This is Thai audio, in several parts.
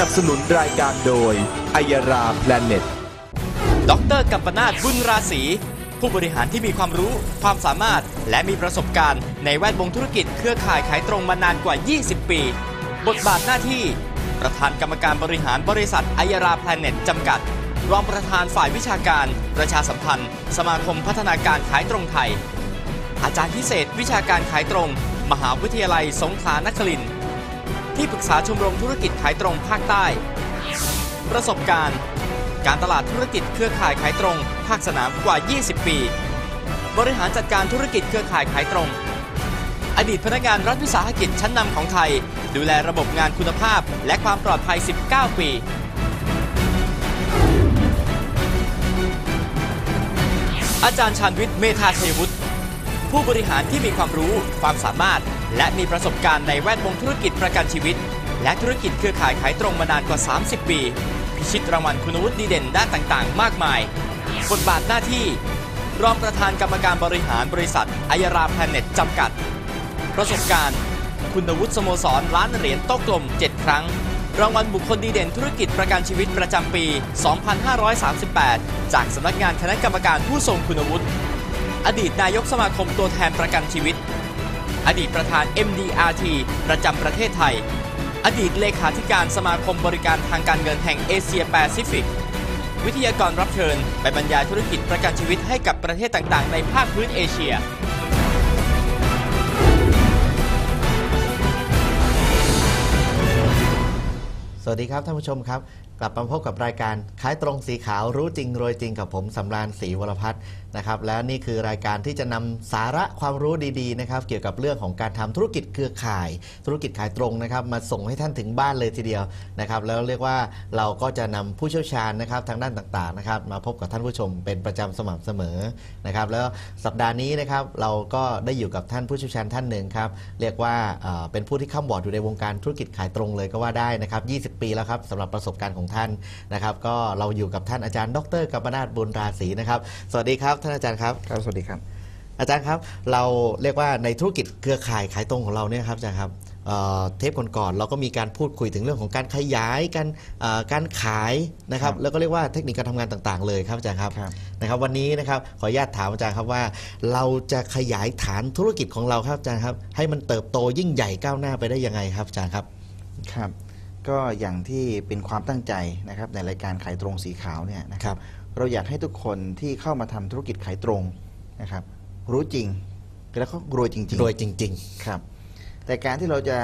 สนับสนุนรายการโดยไอยาราแพลเน็ตดรกัมปนาตบุญราศีผู้บริหารที่มีความรู้ความสามารถ และมีประสบการณ์ ในแวดวงธุรกิจเครือข่ายขายตรงมานานกว่า 20 ปี บทบาทหน้าที่ ประธานกรรมการบริหารบริษัทไอยาราแพลเน็ตจำกัด รองประธานฝ่ายวิชาการ ประชาสัมพันธ์ สมาคมพัฒนาการขายตรงไทย อาจารย์พิเศษวิชาการขายตรง มหาวิทยาลัยสงขลานครินทร์ ที่ปรึกษาชมรมธุรกิจขายตรงภาคใต้ ประสบการณ์ การตลาดธุรกิจเครือข่ายขายตรง ภาคสนามกว่า 20 ปี บริหารจัดการธุรกิจเครือข่ายขายตรง อดีตพนักงานรัฐวิสาหกิจชั้นนำของไทย ดูแลระบบงานคุณภาพและความปลอดภัย 19 ปีอาจารย์ชาญวิทย์เมธาชัยวุฒิผู้บริหารที่มีความรู้ความสามารถ และมีประสบการณ์ในแวดวงธุรกิจประกันชีวิต และธุรกิจเครือข่ายขายตรงมานานกว่า 30 ปี พิชิตรางวัลคุณวุฒิดีเด่นด้านต่างๆ มากมาย บทบาทหน้าที่ รองประธานกรรมการบริหารบริษัทอายาราแพลเน็ตจำกัด ประสบการณ์ คุณวุฒิสโมสรล้านเหรียญโต๊ะกลม 7 ครั้ง รางวัลบุคคลดีเด่นธุรกิจประกันชีวิตประจำปี 2538 จากสำนักงานคณะกรรมการผู้ทรงคุณวุฒิอดีตนายกสมาคมตัวแทนประกันชีวิต อดีตประธาน MDRT ประจำประเทศไทย อดีตเลขาธิการสมาคมบริการทางการเงินแห่งเอเชียแปซิฟิก วิทยากรรับเชิญไปบรรยายธุรกิจประกันชีวิตให้กับประเทศต่างๆ ในภาคพื้นเอเชียสวัสดีครับท่านผู้ชมครับ กลับมาพบกับรายการขายตรงสีขาวรู้จริงรวยจริงกับผมสำราญศรีวรพัฒน์นะครับและนี่คือรายการที่จะนำสาระความรู้ดีๆนะครับเกี่ยวกับเรื่องของการทำธุรกิจเครือข่าย ธุรกิจขายตรงนะครับมาส่งให้ท่านถึงบ้านเลยทีเดียวนะครับแล้วเรียกว่าเราก็จะนำผู้เชี่ยวชาญนะครับทางด้านต่างๆนะครับมาพบกับท่านผู้ชมเป็นประจำสม่ำเสมอนะครับแล้วสัปดาห์นี้นะครับเราก็ได้อยู่กับท่านผู้เชี่ยวชาญท่านหนึ่งครับเรียกว่าเป็นผู้ที่ข้ามบอร์ดอยู่ในวงการธุรกิจขายตรงเลยก็ว่าได้นะครับ20 ปีแล้วครับสำหรับประสบการณ์ของท่านนะครับก็เราอยู่กับท่านอาจารย์ ดรกัมปนาตบุญราศีนะครับสวัสดีครับท่านอาจารย์ครับ ครับ สวัสดีครับ อาจารย์ครับ เราเรียกว่าในธุรกิจเครือข่ายขายตรงของเราเนี่ยครับอาจารย์ครับเอ่อเทปก่อนๆเราก็มีการพูดคุยถึงเรื่องของการขยายการเอ่อการขายนะครับครับ แล้วก็เรียกว่าเทคนิคการทำงานต่างๆ เลยครับอาจารย์ครับครับนะครับ วันนี้นะครับขออนุญาตถามอาจารย์ครับว่า เราจะขยายฐานธุรกิจของเราครับอาจารย์ครับ ให้มันเติบโตยิ่งใหญ่ก้าวหน้าไปได้ยังไงครับอาจารย์ครับครับ ก็อย่างที่เป็นความตั้งใจนะครับในรายการขายตรงสีขาวเนี่ยนะคครัรับบ เราอยากให้ทุกคนที่เข้ามาทำธุรกิจขายตรงนะครับ รู้จริง แล้วก็รวยจริงๆรวยจริงครับ แต่การที่เราจะ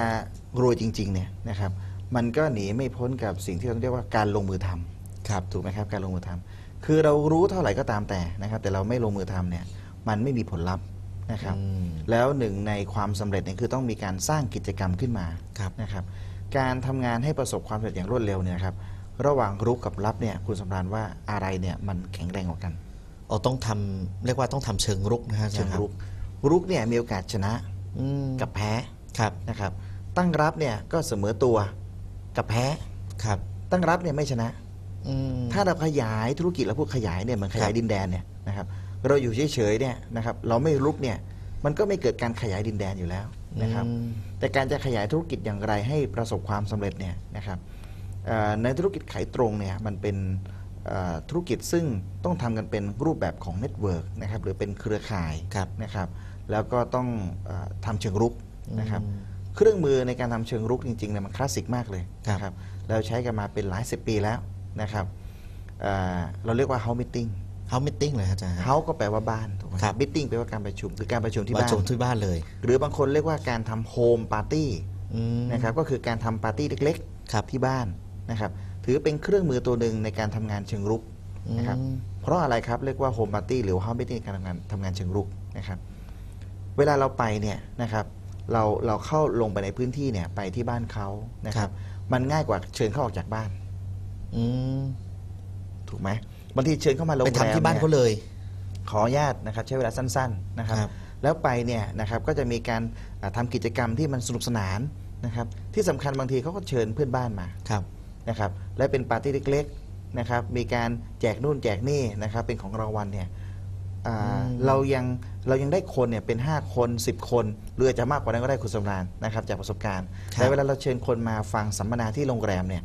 รวยจริง ๆ เนี่ยนะครับ มันก็หนีไม่พ้นกับสิ่งที่เราเรียกว่าการลงมือทำๆครับถูกไหมครับการลงมือทำคือเรารู้เท่าไหร่ก็ตามแต่นะครับ แต่เราไม่ลงมือทำเนี่ย มันไม่มีผลลัพธ์นะครับอืมแล้วหนึ่งในความสำเร็จเนี่ยคือต้องมีการสร้างกิจกรรมขึ้นมาครับนะครับ การทำงานให้ประสบความสำเร็จอย่างรวดเร็วเนี่ยนะครับ ระหว่างรุกกับรับเนี่ยคุณสำราญว่าอะไรเนี่ยมันแข็งแรงกว่ากันเราต้องทำเรียกว่าต้องทำเชิงรุกนะฮะอาจาเชิรงย์ครับรุกรุกเนี่ยมีโอกาสชนะอืมกับแพ้ครับนะครับ ตั้งรับเนี่ยก็เสมอตัวกับแพ้ครับ ตั้งรับเนี่ยไม่ชนะอืมถ้าเราขยายธุรกิจเราพูดขยายเนี่ยเหมันขยายครับดินแดนเนี่ยนะครับเราอยู่เฉยๆเนี่ยนะครับเราไม่รุกเนี่ยมันก็ไม่เกิดการขยายดินแดนอยู่แล้วนะครับอืมแต่การจะขยายธุรกิจอย่างไรให้ประสบความสำเร็จเนี่ยนะครับเอ่อ ในธุรกิจขายตรงเนี่ยมันเป็นเอ่อธุรกิจซึ่งต้องทำกันเป็นรูปแบบของเน็ตเวิร์กนะครับหรือเป็นเครือข่ายครับนะครับแล้วก็ต้องเออทำเชิงรุกนะครับอืมเครื่องมือในการทำเชิงรุกจริงๆเนี่ยมันคลาสสิกมากเลยครับนะครับเราใช้กันมาเป็นหลายสิบปีแล้วนะครับเอ่อเราเรียกว่า house meeting เฮามิทติ้งเลยครับอาจารย์ house ก็แปลว่าบ้านถูกไหมครับ meeting แปลว่าการประชุมคือการประชุมที่ประบ้านชุมที่บ้านเลย หรือบางคนเรียกว่าการทำ home party อืมนะครับก็คือการทำปาร์ตี้เล็กครับๆที่บ้าน นะครับถือเป็นเครื่องมือตัวหนึ่งในการทำงานเชิงรุกนะครับอืมเพราะอะไรครับเรียกว่าโฮมปาร์ตี้หรือเฮาส์มิทติ้งการทำงานทำงานเชิงรุกนะครับเวลาเราไปเนี่ยนะครับเราเราเข้าลงไปในพื้นที่เนี่ยไปที่บ้านเขานะครับมันง่ายกว่าเชิญเขาออกจากบ้านอืมถูกไหมบางทีเชิญเข้ามาโรงไปแรมทำที่บ้านเขาเนี่ยเลย ขออนุญาตนะครับ ใช้เวลาสั้น ๆนะครับครับแล้วไปเนี่ยนะครับก็จะมีการอ่าทำากิจกรรมที่มันสนุกสนานนะครับ ที่สำคัญบางทีเขาก็เชิญเพื่อนบ้านมาครับ นะครับและเป็นปาร์ตี้เล็กๆนะครับมีการแจกนู่นแจกนี่นะครับเป็นของรางวัลเนี่ยอ่าอืมเรายังเรายังได้คนเนี่ยเป็น 5 คน 10 คนหรืออาจจะมากกว่านั้นก็ได้คุณสำราญนะครับจากประสบการณ์แต่เวลาเราเชิญคนมาฟังสัมมนาที่โรงแรมเนี่ย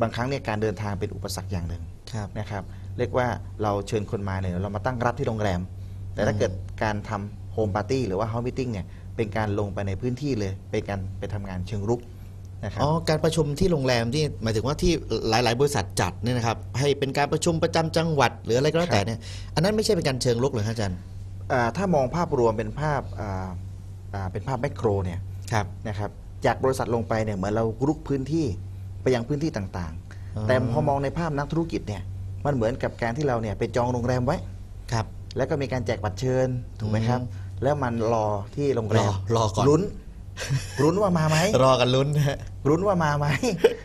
บางครั้งเนี่ยการเดินทางเป็นอุปสรรคอย่างหนึ่งครับนะครับเรียกว่าเราเชิญคนมาเนี่ยเรามาตั้งรับที่โรงแรม แต่ถ้าเกิดการทำโฮมปาร์ตี้หรือว่าเฮาส์มิทติ้งเนี่ยเป็นการลงไปในพื้นที่เลยเป็นการไปทำงานเชิงรุก นะครับอ๋อการประชุมที่โรงแรมที่หมายถึงว่าที่หลาย ๆ บริษัทจัดเนี่ยนะครับให้เป็นการประชุมประจำจังหวัด หรืออะไรก็แล้วแต่เนี่ยอันนั้นไม่ใช่เป็นการเชิงลุกเหรอครับอาจารย์อ่าถ้ามองภาพรวมเป็นภาพอ่าอ่าเป็นภาพแมกโรเนี่ยครับนะครับจากบริษัทลงไปเนี่ยเหมือนเรารุกพื้นที่ไปยังพื้นที่ต่างอ๋อๆแต่พอมองในภาพนักธุรกิจเนี่ยมันเหมือนกับการที่เราเนี่ยไปจองโรงแรมไว้ครับแล้วก็มีการแจกบัตรเชิญถูกไหมครับอืมแล้วมันรอที่โรงแรมรอรอก่อนลุ้น ลุ้นว่ามาไหมรอกันลุ้นนะฮะลุ้นว่ามาไหม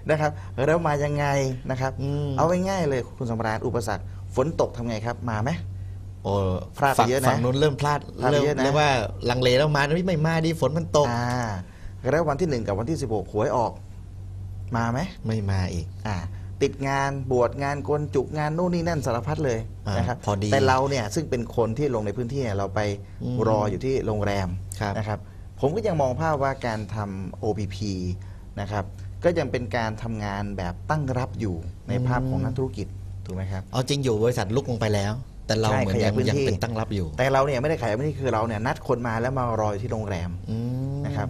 นะครับแล้วมายังไงนะครับอืมเอาง่ายๆเลยคุณสำราญอุปสรรคฝนตกทำไงครับมาไหมโอ้พลาดไปฝั่งเยอะนะฝั่งนู้นเริ่มพลาดพลาดไปเริ่มเยอะนะเรียกว่าลังเลแล้วมาไม่มาดีฝนมันตกอ่าแล้ววันที่หนึ่งกับวันที่16หวยออก มาไหมไม่มาอีกอ่าติดงานบวชงานกวนจุกงานนู่นนี่นั่นสารพัดเลยอ่านนะครับพอดีแต่เราเนี่ยซึ่งเป็นคนที่ลงในพื้นที่เนี่ยเราไปอืมรออยู่ที่โรงแรมครับนะครับ ผมก็ยังมองภาพว่าการทำ OPP นะครับก็ยังเป็นการทำงานแบบตั้งรับอยู่ในภาพของนักธุรกิจถูกไหมครับเอาจริงอยู่บริษัทลุกลงไปแล้ว แต่เราใช่เหมือนขยายยังพื้นยังที่เป็นตั้งรับอยู่ แต่เราเนี่ยไม่ได้ขายไม่ได้คือเราเนี่ยนัดคนมาแล้วมารออยู่ที่โรงแรมอืมนะครับ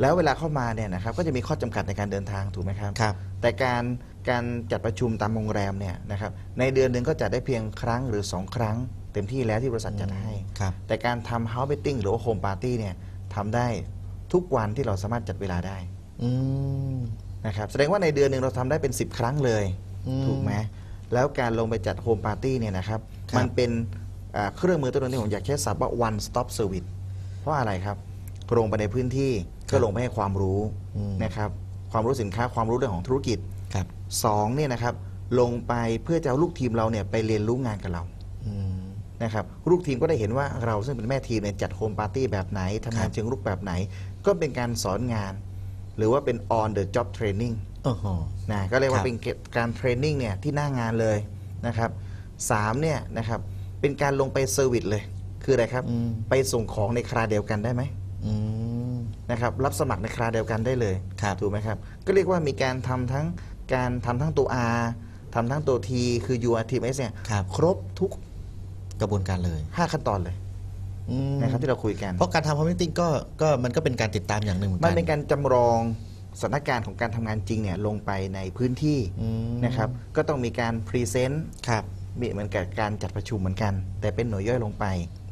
แล้วเวลาเข้ามาเนี่ยนะครับก็จะมีข้อจำกัดในการเดินทางถูกไหมครับครับ แต่การการจัดประชุมตามโรงแรมเนี่ยนะครับในเดือนหนึ่งก็จัดได้เพียงครั้งหรือ 2 ครั้ง เต็มที่แล้วที่บริษัทจัดให้ครับแต่การทำ house meeting หรือว่า home party เนี่ย ทำได้ ทุกวันที่เราสามารถจัดเวลาได้อืมนะครับแสดงว่าในเดือนหนึ่งเราทำได้เป็น 10 ครั้งเลยอืมถูกไหมแล้วการลงไปจัด home party เนี่ยนะครับครับมันเป็นอ่าเครื่องมือตัวหนึงที่ผมอยากใช้ศัพท์ว่า one stop service เพราะอะไรครับลงไปในพื้นที่ก็ลงไปให้ความรู้อืมนะครับความรู้สินค้าความรู้เรื่องของธุรกิจครับสองเนี่ยนะครับลงไปเพื่อจะเอาลูกทีมเราเนี่ยไปเรียนรู้งานกับเราอืม นะครับลูกทีมก็ได้เห็นว่าเราซึ่งเป็นแม่ทีมเนี่ยจัดโฮมปาร์ตี้แบบไหนทำงาคนรับเชิงรุกแบบไหน ก็เป็นการสอนงาน หรือว่าเป็น on the job training โอ้โหนะก็เรียกคว่ารับเป็นการเทรนนิ่งเนี่ยที่หน้างานเลยนะครับสามเนี่ยนะครับเป็นการลงไปเซอร์วิสเลย คืออะไรครับอืมไปส่งของในคราเดียวกันได้ไหมอืมนะครับรับสมัครในคราเดียวกันได้เลยครับถูกไหมครับ ก็เรียกว่ามีการทำทั้งการทำทั้งตัว R ทำทั้งตัว T คือ URTMS เนี่ยครับครบทุก กระบวนการเลย5ขั้นตอนเลยอืมนะครับที่เราคุยกัน เพราะการทำคอมมิชติ้งก็ก็มันก็เป็นการติดตามอย่างหนึ่งเหมือนมักันนเป็นการจำลองสถานการณ์ของการทำงานจริงเนี่ยลงไปในพื้นที่อืมนะครับก็ต้องมีการพรีเซนต์ครับมีเหมือนกับการจัดประชุมเหมือนกัน แต่เป็นหน่วยย่อยลงไป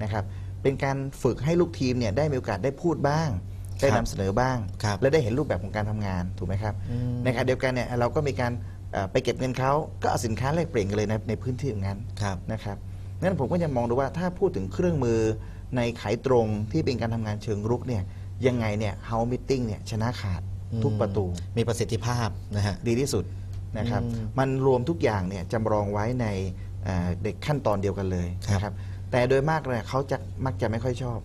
นะครับเป็นการฝึกให้ลูกทีมเนี่ยได้มีโอกาสได้พูดบ้าง ได้ครันำบเสนอบ้างครับและได้เห็นรูปแบบของการทำงานถูกไหมครับอืมในขณะเดียวกันเนี่ยเราก็มีการเอ่อไปเก็บเงินเขาก็เอาสินค้าแลกเปลี่ยนกันเลยในในพื้นที่อย่างนั้นครับนะครับ งั้นผมก็จะมองดูว่าถ้าพูดถึงเครื่องมือในขายตรงที่เป็นการทำงานเชิงรุกเนี่ยยังไงเนี่ยเฮามิทติ้งเนี่ยชนะขาดทุกประตูมีประสิทธิภาพนะฮะ ดีที่สุดนะครับ อืมมันรวมทุกอย่างเนี่ยจำลองไว้ในเอ่อเด็กขั้นตอนเดียวกันเลยครับ นะครับ แต่โดยมากเนี่ยเขาจะมักจะไม่ค่อยชอบ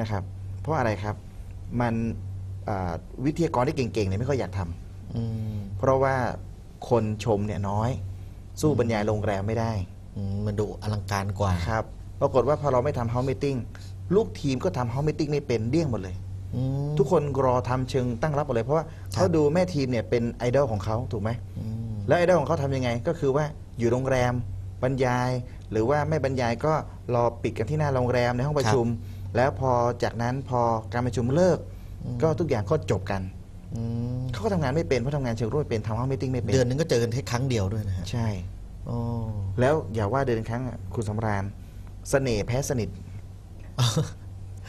นะครับ เพราะอะไรครับมันเอ่อวิทยากรที่เก่งๆเนี่ยไม่ค่อยอยากทำ อืม เพราะว่าคนชมเนี่ยน้อย สู้บรรยายโรงแรมไม่ได้อื มมันดูอลังการกว่าครับปรากฏว่าพอเราไม่ทำเฮาส์มิทติ้งลูกทีมก็ทำเฮาส์มิทติ้งไม่เป็นเดี่ยงหมดเลย อืม ทุกคนรอทำเชิงตั้งรับหมดเลยเพราะว่าเขาดูแม่ทีมเนี่ยเป็นไอดอลของเขาถูกไหม อืม แล้วไอดอลของเขาทำยังไงก็คือว่าอยู่โรงแรมบรรยาย หรือว่าไม่บรรยายก็รอปิดกันที่หน้าโรงแรมในห้องประชุม แล้วพอจากนั้นพอการประชุมเลิกก็ทุกอย่างก็จบกัน อืมเขาก็ทำงานไม่เป็นเพราะทำงานเชิงรุกไม่เป็นทำห้องมิทติ้งไม่เป็นเดือนนึงก็เจอกันแค่ครั้งเดียวด้วยนะฮะ ใช่ โอ้แล้วอย่าว่าเดือนครั้งอะคุณสำราญเสน่ห์แพ้สนิท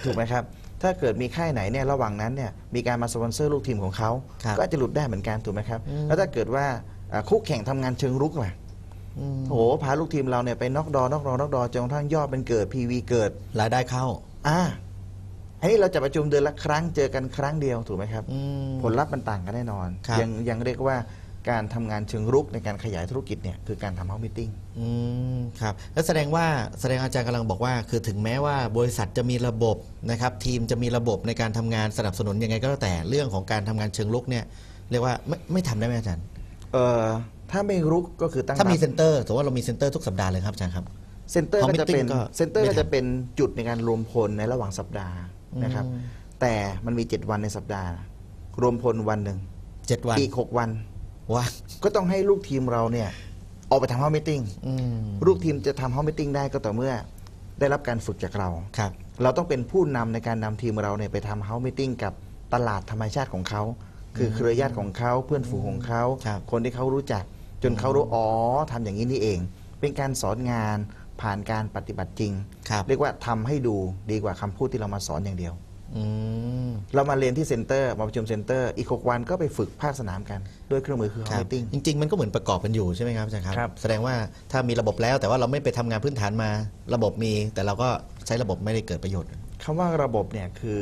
ถูกไหมครับ ถ้าเกิดมีค่ายไหนเนี่ยระหว่างนั้นเนี่ยมีการมาสปอนเซอร์ลูกทีมของเขา ครับก็อาจจะหลุดได้เหมือนกันถูกไหมครับ อืม แล้วถ้าเกิดว่าอ่าคู่แข่งทำงานเชิงรุกล่ะอืมโอ้โหพาลูกทีมเราเนี่ยไปนอกดอนอกดอนอกดอจนกระทั่งยอดเป็นเกิด PV เกิด รายได้เข้า อ่าอันนี้เราจะประชุมเดือนละครั้งเจอกันครั้งเดียวถูกไหมครับ อืม ผลลัพธ์มันต่างกันแน่นอน ครับ ยังยังเรียกว่า การทำงานเชิงรุกในการขยายธุรกิจเนี่ยคือการทำเฮาส์มิทติ้ง อืมครับแล้วแสดงว่าแสดงอาจารย์กำลังบอกว่า คือถึงแม้ว่าบริษัทจะมีระบบนะครับทีมจะมีระบบในการทำงานสนับสนุนยังไงก็แล้วแต่เรื่องของการทำงานเชิงลุกเนี่ยเรียกว่าไม่ไม่ทำได้ไหมอาจารย์ เอ่อถ้าไม่รุกก็คือตั้งถ้ามีรับเซ็นเตอร์สมมติว่าเรามีเซ็นเตอร์ทุกสัปดาห์เลยครับอาจารย์ครับ เซ็นเตอร์ก็จะเป็น Committing ก็เซ็นเตอร์ไม่ก็ทำจะเป็นจุดในการรวมพลในระหว่างสัปดาห์นะครับ อืม แต่มันมี 7 วันในสัปดาห์ รวมพลวันหนึ่งเจ็ดวัน อีก 6 วัน ว่าก็ต้องให้ลูกทีมเราเนี่ยออกไปทำห้องมิทติ้งอืมลูกทีมจะทำห้องมิทติ้งได้ก็ต่อเมื่อได้รับการฝึกจากเราครับ เราต้องเป็นผู้นำในการนำทีมเราเนี่ยไปทำเฮาส์มิทติ้งกับตลาดธรรมชาติของเขา คือเครือญาติของเขาเพื่อนฝูงของเขาครับคนที่เขารู้จัก จนเขารู้อ๋อทำอย่างนี้นี่เอง เป็นการสอนงานผ่านการปฏิบัติจริงครับเรียกว่าทำให้ดูดีกว่าคำพูดที่เรามาสอนอย่างเดียว อืม เรามาเรียนที่เซ็นเตอร์มาประชุมเซ็นเตอร์อีกหกวันก็ไปฝึกภาคสนามกัน ด้วยเครื่องมือคือคเฮารัส์บมิทติ้ง จริง ๆ มันก็เหมือนประกอบกันอยู่ใช่ไหมครับอาจารย์ครับครับ แสดงว่าถ้ามีระบบแล้วแต่ว่าเราไม่ไปทำงานพื้นฐานมา ระบบมี แต่เราก็ใช้ระบบไม่ได้เกิดประโยชน์ คำว่าระบบเนี่ยคือ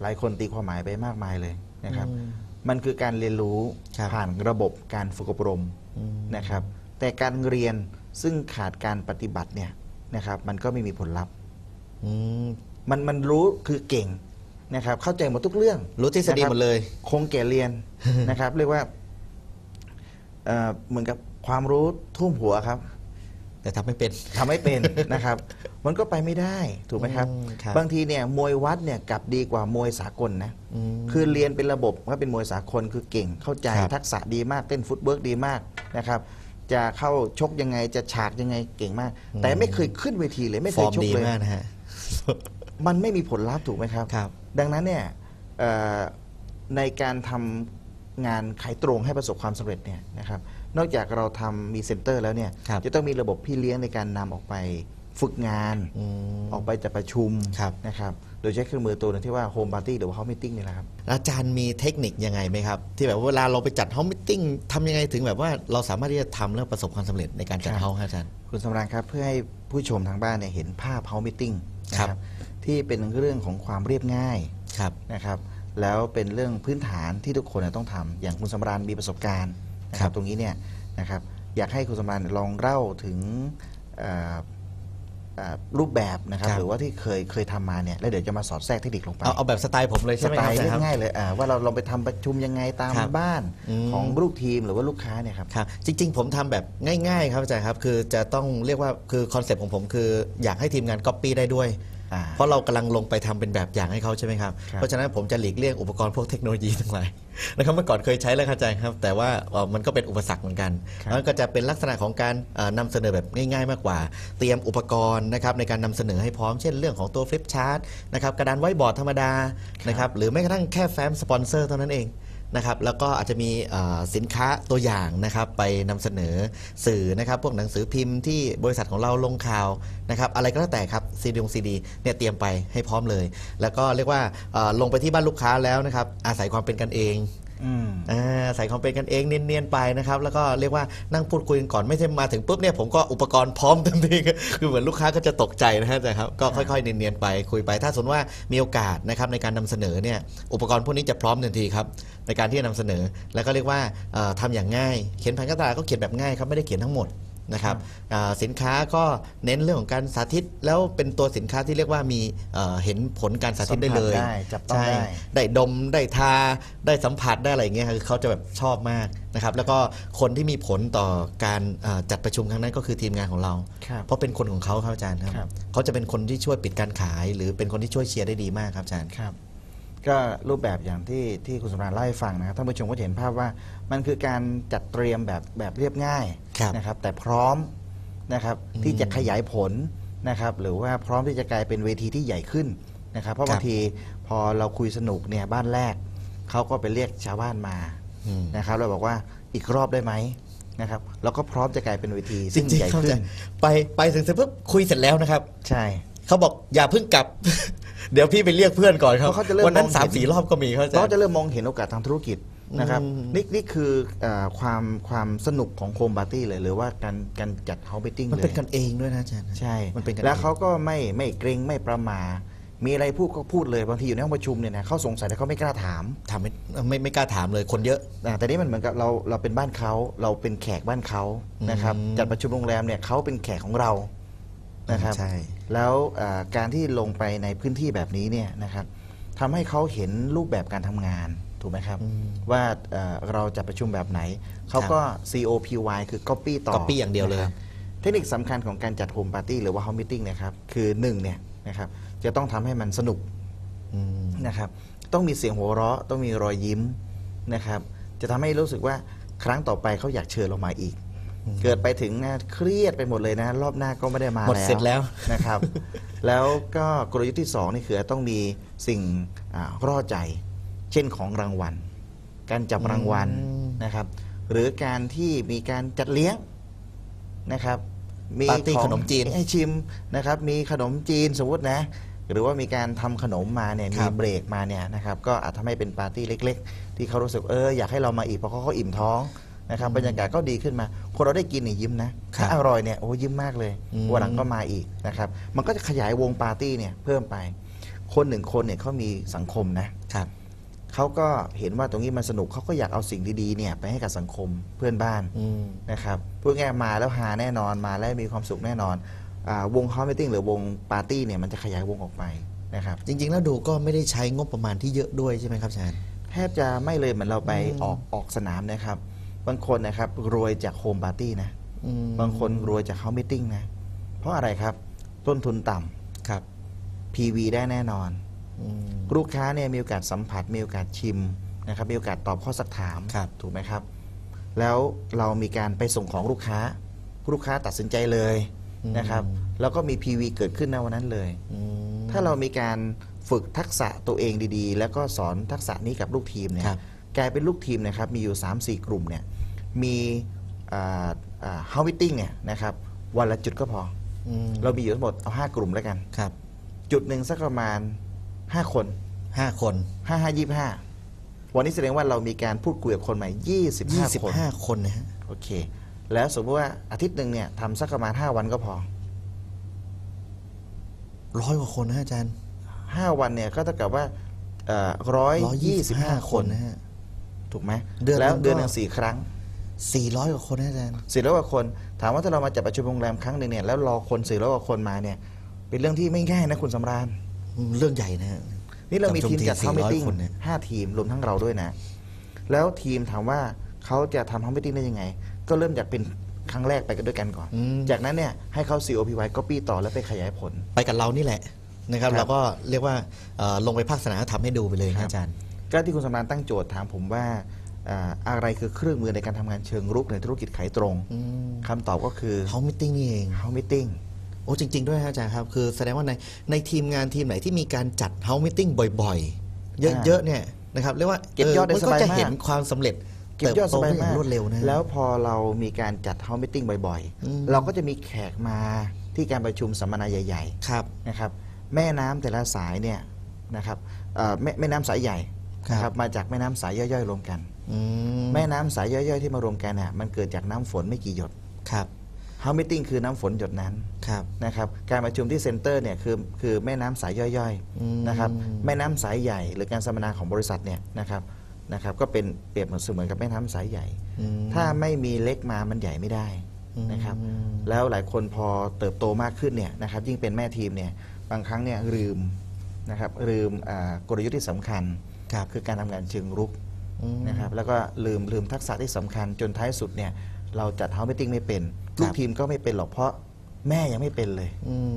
หลายคนตีความหมายไปมากมายเลยนะครับ อืมมันคือการเรียนรู้ครับผ่านระบบการฝึกอบรมอืม นะครับ แต่การเรียนซึ่งขาดการปฏิบัติเนี่ยนะครับ มันก็ไม่มีผลลัพธ์ อืม มันมันรู้คือเก่ง นะครับเข้าใจหมดทุกเรื่องรู้ทฤษฎีนะครับหมดเลย คงแก่เรียนนะครับเรียกว่าเอ่อเหมือนกับความรู้ทุ่วมหัวครับ แต่ทำไม่เป็น ทำไม่เป็นนะครับ มันก็ไปไม่ได้ถูกไหมครับ อืมครับ บางทีเนี่ยมวยวัดเนี่ยกลับดีกว่ามวยสากลนะ อืม คือเรียนเป็นระบบก็เป็นมวยสากลคือเก่งเข้าใจครับ ทักษะดีมากเต้นฟุตเวิร์กดีมากนะครับจะเข้าชกยังไงจะฉากยังไงเก่งมาก แต่ไม่เคยขึ้นเวทีเลยไม่ฟเคอยร์มชกดีเลย มากนะฮะ มันไม่มีผลลัพธ์ถูกไหมครับ ครับ ดังนั้นเนี่ยเอ่อในการทำงานขายตรงให้ประสบความสำเร็จเนี่ยนะครับนอกจากเราทำมีเซ็นเตอร์แล้วเนี่ยครับ จะต้องมีระบบพี่เลี้ยงในการนำออกไปฝึกงาน อืม ออกไปจัดประชุมครับ นะครับโดยใช้เครื่องมือตัวหนึงที่ว่า Home Party หรือว่า House Meeting นี่แหละครับ อาจารย์มีเทคนิคยังไงไหมครับ ที่แบบว่าเวลาเราไปจัดเฮามิทติ้งทำยังไงถึงแบบว่าเราสามารถที่จะทำแล้วประสบความสำเร็จในการจัดครับ เฮาส์ครับอาจารย์ คุณสำราญครับ เพื่อให้ผู้ชมทางบ้านเนี่ยเห็นภาพ House Meeting นะคครัรับบ ที่เป็นเรื่องของความเรียบง่ายครับนะครับ แล้วเป็นเรื่องพื้นฐานที่ทุกคนเนี่ยต้องทำอย่างคุณสำราญมีประสบการณ์นะคครัรับบตรงนี้เนี่ยนะครับอยากให้คุณสำราญลองเล่าถึงเอ่อเอ่อรูปแบบนะครับครับ หรือว่าที่เคยเคยทำมาเนี่ยแล้วเดี๋ยวจะมาสอดแทรกเทคนิคลงไปเอาเอาแบบสไตล์ผมเลยสใช่ไหมไตครับล์อาจารย์ครับง่ายๆเลยอ่าว่าเราลองไปทำประชุมยังไงตามครับบ้านอืมของลูกทีมหรือว่าลูกค้าเนี่ยครับครับ จริง ๆ ผมทำแบบง่าย ๆ ครับอาจารย์ครับ คือจะต้องเรียกว่าคือคอนเซปต์ของผมคือ อยากให้ทีมงานก๊อปปี้ได้ด้วยอ่า เพราะเรากำลังลงไปทำเป็นแบบอย่างให้เขาใช่ไหมครับครับ เพราะฉะนั้นผมจะหลีกเลี่ยงอุปกรณ์พวกเทคโนโลยีทั้งหลายนะครับเมื่อก่อนเคยใช้แล้วเข้าใจครับ แต่ว่าเอ่อมันก็เป็นอุปสรรคเหมือนกันแล้วก็จะเป็นลักษณะของการเอ่อนำเสนอแบบง่าย ๆ มากกว่า เตรียมอุปกรณ์นะครับในการนำเสนอให้พร้อมเช่นเรื่องของตัวฟลิปชาร์ตนะครับกระดานไว้บอร์ดธรรมดานะครับหรือแม้กระทั่งแค่แฟ้มสปอนเซอร์เท่านั้นเอง นะครับแล้วก็อาจจะมีสินค้าตัวอย่างนะครับไปนำเสนอสื่อนะครับพวกหนังสือพิมพ์ที่บริษัทของเราลงข่าวนะครับอะไรก็แล้วแต่ครับซีดีงซีดีเนี่ยเตรียมไปให้พร้อมเลย แล้วก็เรียกว่าลงไปที่บ้านลูกค้าแล้วนะครับอาศัยความเป็นกันเอง ใส่ความเป็นกันเองเนียนๆไปนะครับ แล้วก็เรียกว่านั่งพูดคุยกันก่อนไม่ใช่มาถึงปุ๊บเนี่ยผมก็อุปกรณ์พร้อมเต็มทีคือเหมือนลูกค้าก็จะตกใจนะฮะแต่ครับก็ค่อยๆเนียนๆไปคุยไป ถ้าสมมติว่ามีโอกาสนะครับในการนำเสนอเนี่ยอุปกรณ์พวกนี้จะพร้อมทันทีครับในการที่จะนำเสนอ แล้วก็เรียกว่าทำอทำอย่างง่าย เขียนแผนการตลาดก็เขียนแบบง่ายครับไม่ได้เขียนทั้งหมด นะครับอ่าสินค้าก็เน้นเรื่องของการสาธิต แล้วเป็นตัวสินค้าที่เรียกว่ามีเอ่อเห็นผลการสาธิตได้เลยสัมผัสได้จับต้องใช่ได้ได้ดมได้ทาได้สัมผัสได้อะไรอย่างเงี้ยคือเขาจะแบบชอบมากนะครับแล้วก็คนที่มีผลต่อการเอ่อจัดประชุมครั้งนั้นก็คือทีมงานของเราครับเพราะเป็นคนของเขาครับอาจารย์คครัรับบเขาจะเป็นคนที่ช่วยปิดการขาย หรือเป็นคนที่ช่วยเชียร์ได้ดีมากครับอาจารย์ครับก็รูปแบบอย่างที่ที่คุณสำราญเล่าให้ฟังนะครับท่านผู้ชมก็จะเห็นภาพว่ามันคือการจัดเตรียมแบบแบบเรียบง่าย ครับนะครับแต่พร้อมนะครับที่จะขยายผลนะครับหรือว่าพร้อมที่จะกลายเป็นเวทีที่ใหญ่ขึ้นนะครับ เพราะครับบางทีพอเราคุยสนุกเนี่ยบ้านแรกเขาก็ไปเรียกชาวบ้านมาอืมนะครับเราบอกว่าอีกรอบได้ไหมนะครับเราก็พร้อมจะกลายเป็นเวทีจซึ่งริงใหญ่ๆครับอาขึ้จานรย์ไปไปถึงเสร็จปุ๊บคุยเสร็จแล้วนะครับ ใช่เขาบอกอย่าเพิ่งกลับ เดี๋ยวพี่ไปเรียกเพื่อนก่อนครับเพราะเขาจะเริ่มวันนั้นมองสามเห็นสี่รอบก็มีครับอาจารเราย์จะเริ่มมองเห็นโอกาสทางธุรกิจ นะครับอืมนี่นี่คือเออความความสนุกของโฮมปาร์ตี้เลยหรือว่าการการจัดเฮาส์ e ติ้งมันเลยเป็นกันเองด้วยนะอาจารย์ใช่มันเป็นกันแล้วองเขาก็ไม่ไม่เกรงไม่ประมาทมีอะไรพูดก็พูดเลยบางทีอยู่ในห้องประชุมเนี่ยนะเขาสงสัยแต่เขาไม่กล้าถาม ถามไม่ไม่ไม่กล้าถามเลยคนเยอะ อ่าแต่นี่มันเหมือนกับเราเราเป็นบ้านเขาเราเป็นแขกบ้านเขานะครับอืมจัดประชุมโรงแรมเนี่ยเขาเป็นแขกของเรานะครับใช่ แล้วอ่าการที่ลงไปในพื้นที่แบบนี้เนี่ยนะครับทำให้เขาเห็นรูปแบบการทำงาน ถูกไหมครับอืมว่าเอ่อเราจะประชุมแบบไหน เขาก็ COPY คือ Copy ต่อ Copy อย่างเดียวเลยนะครับเทคนิคสำคัญของการจัดโฮมปาร์ตี้หรือว่า Home Meeting นะครับ คือหนึ่งเนี่ยนะครับจะต้องทำให้มันสนุกอืมนะครับ ต้องมีเสียงหัวเราะ ต้องมีรอยยิ้มนะครับ จะทำให้รู้สึกว่าครั้งต่อไปเขาอยากเชิญเรามาอีกเกิดไปถึงนะเครียดไปหมดเลยนะ รอบหน้าก็ไม่ได้มาหมดเสร็จแล้วนะครับ แล้วก็กลยุทธ์ที่สองนี่คือต้องมีสิ่งอ่ารอดใจ เช่นของรางวัล การจับรางวัลอืมนะครับ หรือการที่มีการจัดเลี้ยงนะครับ มีปาร์ตี้ของขนมจีนให้ชิมนะครับ มีขนมจีนสมมตินะ หรือว่ามีการทำขนมมาเนี่ยคมีรับเบรกมาเนี่ยนะครับ ก็อาจทำให้เป็นปาร์ตี้เล็ก ๆ ที่เขารู้สึกเอออยากให้เรามาอีกเพราะเขาเขาอิ่มท้องนะครับบรรยากาศก็ดีขึ้นมา คนเราได้กินเนี่ยยิ้มนะถ้าอร่อยเนี่ยโอ้ยิ้มมากเลยอืมวันหลังก็มาอีกนะครับ มันก็จะขยายวงปาร์ตี้เนี่ยเพิ่มไป คนหนึ่งคนเนี่ยเขามีสังคมนะครับ เขาก็เห็นว่าตรงนี้มันสนุกเขาก็อยากเอาสิ่งดีๆเนี่ยไปให้กับสังคมเพื่อนบ้านอืมนะครับพูดง่ายๆมาแล้วหาแน่นอนมาแล้วมีความสุขแน่นอนอาวงฮอมมิติ้งหรือวงปาร์ตี้เนี่ยมันจะขยายวงออกไปนะครับจริง ๆ แล้วดูก็ไม่ได้ใช้งบประมาณที่เยอะด้วยใช่ไหมครับอาจารย์แทบจะไม่เลยเหมือนเราไปอืมออกออกสนามนะครับ บางคนนะครับรวยจากโฮมปาร์ตี้นะอืมบางคนรวยจากเฮามิติ้งนะเพราะอะไรครับต้นทุนต่ำครับ PV ได้แน่นอนอืม ลูกค้าเนี่ยมีโอกาสสัมผัสมีโอกาสชิมนะครับมีโอกาสตอบข้อสักถามครับถูกไหมครับ แล้วเรามีการไปส่งของลูกค้า ลูกค้าตัดสินใจเลยนะครับแล้วก็มี PV เกิดขึ้นในวันนั้นเลยอืมถ้าเรามีการฝึกทักษะตัวเองดีๆ แล้วก็สอนทักษะนี้กับลูกทีมเนี่ยครับกลายเป็นลูกทีมนะครับมีอยู่ 3-4 กลุ่มเนี่ยมีฮาวิตติ้งเนี่ยนะครับวันละจุดก็พออืมเรามีอยู่ทั้งหมดเอา 5 กลุ่มแล้วกันครับจุดหนึ่งสักประมาณ 5คนห้าคน5 5 25วันนี้แสดงว่าเรามีการพูดคุยกับคนใหม่ยี่สิบ25คนห้าคนนะฮะโอเค แล้วสมมติว่าอาทิตย์หนึ่งเนี่ยทำสักประมาณ5วันก็พอร้อยกว่าคนนะอาจารย์5วันเนี่ยก็เท่ากับว่าร้อยยี่สิบห้าคนนะฮะถูกไหมเดือนแล้วหนึ่งก็เดือนหนึ่งสี่ครั้งสี่ร้อยกว่าคนนะอาจารย์สี่ร้อยกว่าคน ถามว่าถ้าเรามาจัดประชุมโรงแรมครั้งหนึ่งเนี่ยแล้วรอคนสี่ร้อยกว่าคนมาเนี่ย เป็นเรื่องที่ไม่ง่ายนะคุณสำราญอืม เรื่องใหญ่นะฮะนี่เรามีทีมจัดจัเฮาดมิประชุมทีติ้ง400คนเนี่ยห้าทีมรวมทั้งเราด้วยนะ แล้วทีมถามว่าเขาจะทำเฮามิติ้งได้ยังไง ก็เริ่มจากเป็นครั้งแรกไปกันด้วยกันก่อนอืมจากนั้นเนี่ยให้เขา COPY copy ต่อแล้วไปขยายผล ไปกับเรานี่แหละนะครับครับเราก็เรียกว่าเอ่อลงไปภาคสนามทำให้ดูไปเลยครันะบอาจารย์ ก็ที่คุณสำราญตั้งโจทย์ถามผมว่าอ่าอะไรคือเครื่องมือในการทำงานเชิงรุกในธุรกิจขายตรงอืมคำตอบก็คือเฮามิติ้งนี่เองเฮามิติ้ง โอ้จริง ๆ ด้วยฮะอาจารย์ครับ คือแสดงว่าในในทีมงานทีมไหนที่มีการจัดเฮามิติ้งบ่อยๆ เยอะๆเนี่ยนะครับเรียกว่าเก็บยอดได้มันสก็บายจะมากเห็นความสำเร็จเก็บยอดสบายเติโตได้อมากงรวดเร็วนะ แล้วพอเรามีการจัดเฮามิติ้งบ่อยอืม ๆ เราก็จะมีแขกมาที่การประชุมสัมมนาใหญ่ครับๆนะครับแม่น้ำแต่ละสายเนี่ยนะครับเอ่อแม่แม่น้ำสายใหญ่ครับ นะครับมาจากแม่น้ำสายย่อยๆรวมกัน อืมแม่น้ำสายย่อยๆที่มารวมกันน่ะมันเกิดจากน้ำฝนไม่กี่หยดครับ เฮามิติ้งคือน้ำฝนหยดนั้นครับนะครับการประชุมที่เซ็นเตอร์เนี่ยคือคือแม่น้ำสายย่อยอืมๆนะครับแม่น้ำสายใหญ่ หรือการสัมมนาของบริษัทเนี่ยนะครับนะครับก็เป็นเปรียบเหมือนเสมือนกับแม่น้ำสายใหญ่อืมถ้าไม่มีเล็กมามันใหญ่ไม่ได้นะครับอืมแล้วหลายคนพอเติบโตมากขึ้นเนี่ยนะครับยิ่งเป็นแม่ทีมเนี่ยบางครั้งเนี่ยลืมนะครับลืมอ่ากลยุทธ์ที่สำคัญครับคือการทำงานเชิงรุกอืมนะครับแล้วก็ลืมลืมทักษะที่สำคัญจนท้ายสุดเนี่ย เราจัดเฮามิติ้งไม่เป็นครับลูกทีมก็ไม่เป็นหรอกเพราะแม่ยังไม่เป็นเลย อืม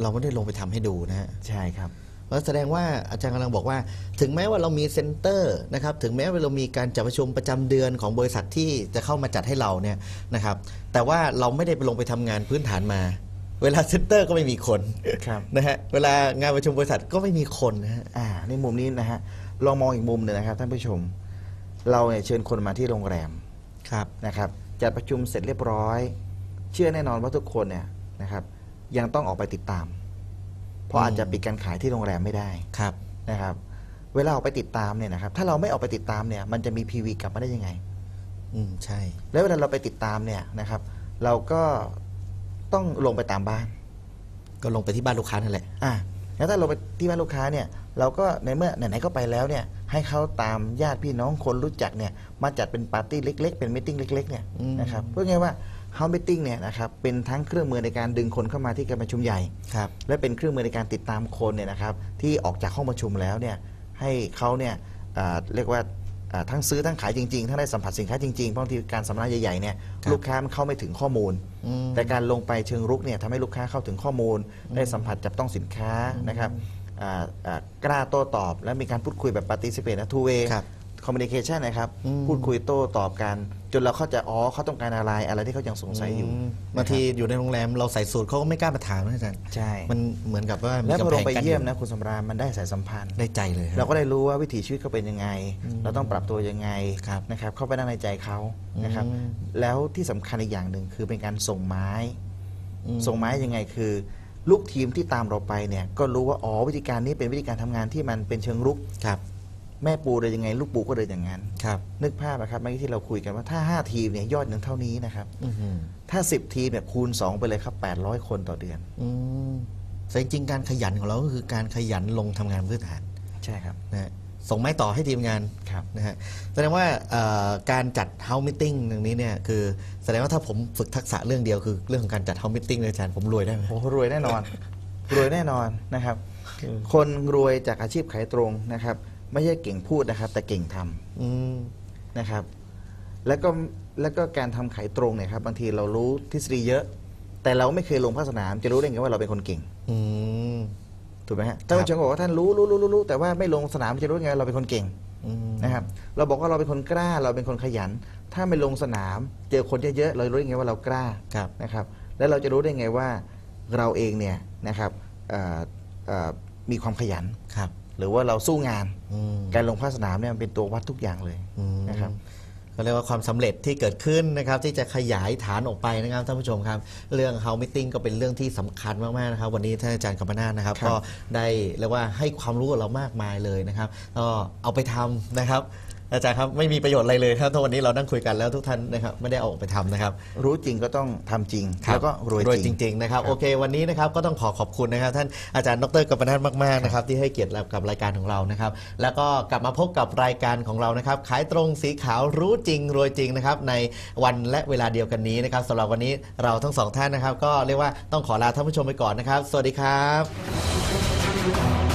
เราไม่ได้ลงไปทำให้ดูนะฮะใช่ครับแล้วแสดงว่าอาจารย์กำลังบอกว่า ถึงแม้ว่าเรามีเซ็นเตอร์นะครับถึงแม้ว่าเรามีการจัดประชุมประจำเดือนของบริษัทที่จะเข้ามาจัดให้เราเนี่ยนะครับ แต่ว่าเราไม่ได้ไปลงไปทำงานพื้นฐานมา เวลาเซ็นเตอร์ก็ไม่มีคนครับนะฮะเวลางานประชุมบริษัทก็ไม่มีคนนะฮะอ่าในมุมนี้นะฮะลองมองอีกมุมหนึ่งนะครับท่านผู้ชม เราเนี่ยเชิญคนมาที่โรงแรมครับนะครับ จัดประชุมเสร็จเรียบร้อย เชื่อแน่นอนว่าทุกคนเนี่ยนะครับ ยังต้องออกไปติดตาม เพราะอืมอาจจะปิดการขายที่โรงแรมไม่ได้ครับนะครับ เวลาออกไปติดตามเนี่ยนะครับ ถ้าเราไม่ออกไปติดตามเนี่ย มันจะมี PV กลับมาได้ยังไง อืมใช่ แล้วเวลาเราไปติดตามเนี่ยนะครับ เราก็ต้องลงไปตามบ้าน ก็ลงไปที่บ้านลูกค้านั่นแหละอะแล้วถ้าเราไปที่บ้านลูกค้าเนี่ย เราก็ในเมื่อไหนๆก็ไปแล้วเนี่ย ให้เขาตามญาติพี่น้องคนรู้จักเนี่ยมาจัดเป็นปาร์ตี้เล็ก ๆ เป็นมิ팅เล็กๆเนี่ยอืมนะครับพูดง่ายๆว่าเฮามิ팅เนี่ยนะครับเป็นทั้งเครื่องมือในการดึงคนเข้ามาที่การประชุมใหญ่ครับและเป็นเครื่องมือในการติดตามคนเนี่ยนะครับที่ออกจากห้องประชุมแล้วเนี่ยให้เขาเนี่ยอ่าเรียกว่าอ่าทั้งซื้อทั้งขายจริงๆ ทั้งได้สัมผัสสินค้าจริงๆ เพราะบางทีการสัมมนาใหญ่ๆเนี่ยครับลูกค้ามันเข้าไม่ถึงข้อมูลอืมแต่การลงไปเชิงรุกเนี่ยทำให้ลูกค้าเข้าถึงข้อมูล ได้สัมผัสจับต้องสินค้านะครับ อ่าอ่ากล้าโต้ตอบ และมีการพูดคุยแบบปฏิสิเปตนะทูเวครับคอมมิ n นิเคชันนะครับอืม พูดคุยโต้ตอบกัน จนเราเข้าใจอ๋อเขาต้องการอะไรอะไรที่เขายังสงสัยอยู่มบางทีอยู่ในโรงแรมเราใส่สูตรเขาก็ไม่กล้ามาถามนะอาจารย์ใช่มันเหมือนกับว่ามีแล้วพอกำลแพงงไปกั้นอเยี่ยมนะคุณสำราญมันได้สายสัมพันธ์ ได้ใจเลยคเราบ ก็ได้รู้ว่าวิถีชีวิตเขาเป็นยังไง เราต้องปรับตัวยังไงครับนะครับ เข้าไปนั่งในใจเขานะครับ อืม แล้วที่สำคัญอีกอย่างหนึ่งคือเป็นการส่งไม้ อืม ส่งไม้ยังไงคือ ลูกทีมที่ตามเราไปเนี่ยก็รู้ว่าอ๋อวิธีการนี้เป็นวิธีการทำงานที่มันเป็นเชิงรุก ครับ แม่ปูเดินยังไง ลูกปูก็เดินอย่างนั้น ครับนึกภาพนะครับเมื่อกี้ที่เราคุยกันว่าถ้า 5 ทีมเนี่ยยอดเงินเท่านี้นะครับ อื้อหือถ้า 10 ทีมเนี่ยคูณ 2 ไปเลยครับ 800 คนต่อเดือน อืมแต่จริงๆการขยันของเราก็คือการขยันลงทำงานพื้นฐานใช่ครับ นะฮะ ส่งไม้ต่อให้ทีมงานครับนะฮะแสดงว่าเอ่อการจัดเฮาส์มิ g ตรงนี้เนี่ยคือแสดงว่าถ้าผมฝึกทักษะเรื่องเดียวคือเรื่องของการจัดเฮาส์มิ g เลยอาจารย์ผมรวยได้ไหมโอ้โหรวยแน่นอน รวยแน่นอนนะครับ คนรวยจากอาชีพขายตรงนะครับ ไม่ใช่เก่งพูดนะครับ แต่เก่งทำอืมนะครับ แล้วก็แล้วก็การทำขายตรงเนี่ยครับบางทีเรารู้ทฤษฎีเยอะ แต่เราไม่เคยลงภาคสนาม จะรู้ได้ไงว่าเราเป็นคนเก่งอืม ถูกไหมฮะถ้าผู้ชมบอกว่าท่านรู้รู้รู้รู้รู้แต่ว่าไม่ลงสนามจะรู้ได้ไงว่าเราเป็นคนเก่งอืมนะครับเราบอกว่าเราเป็นคนกล้าเราเป็นคนขยัน ถ้าไม่ลงสนาม เจอคนเยอะๆเรารู้ได้ไงว่าเรากล้าครับนะครับ แล้วเราจะรู้ได้ไงว่าเราเองเนี่ยนะครับเอ่อเอ่อมีความขยันครับหรือว่าเราสู้งานอืมการลงภาคสนามเนี่ยมันเป็นตัววัดทุกอย่างเลยอืมนะครับ ก็เรียกว่าความสำเร็จที่เกิดขึ้นนะครับที่จะขยายฐานออกไปนะครับท่านผู้ชมครับ เรื่อง How Meeting ก็เป็นเรื่องที่สำคัญมากๆนะครับ วันนี้ท่านอาจารย์กัมปนาทนะครับครับ ก็ได้เรียกว่าให้ความรู้กับเรามากมายเลยนะครับก็เอาไปทำนะครับ อาจารย์ครับไม่มีประโยชน์อะไรเลยครับถ้าวันนี้เรานั่งคุยกันแล้วทุกท่านนะครับไม่ได้เอาออกไปทำนะครับ รู้จริงก็ต้องทำจริงแล้วก็รวยรวยจจริง ริงๆนะครับโอเค วันนี้นะครับก็ต้องขอขอบคุณนะครับ ท่านอาจารย์ดรกัปปนาทมากๆนะครับที่ให้เกียรติกับรายการของเรานะครับ แล้วก็กลับมาพบกับรายการของเรานะครับ ขายตรงสีขาวรู้จริง รวยจริงนะครับในวันและเวลาเดียวกันนี้นะครับสำหรับวันนี้เราทั้งสองท่านนะครับ ก็เรียกว่าต้องขอลาท่านผู้ชมไปก่อนนะครับ สวัสดีครับ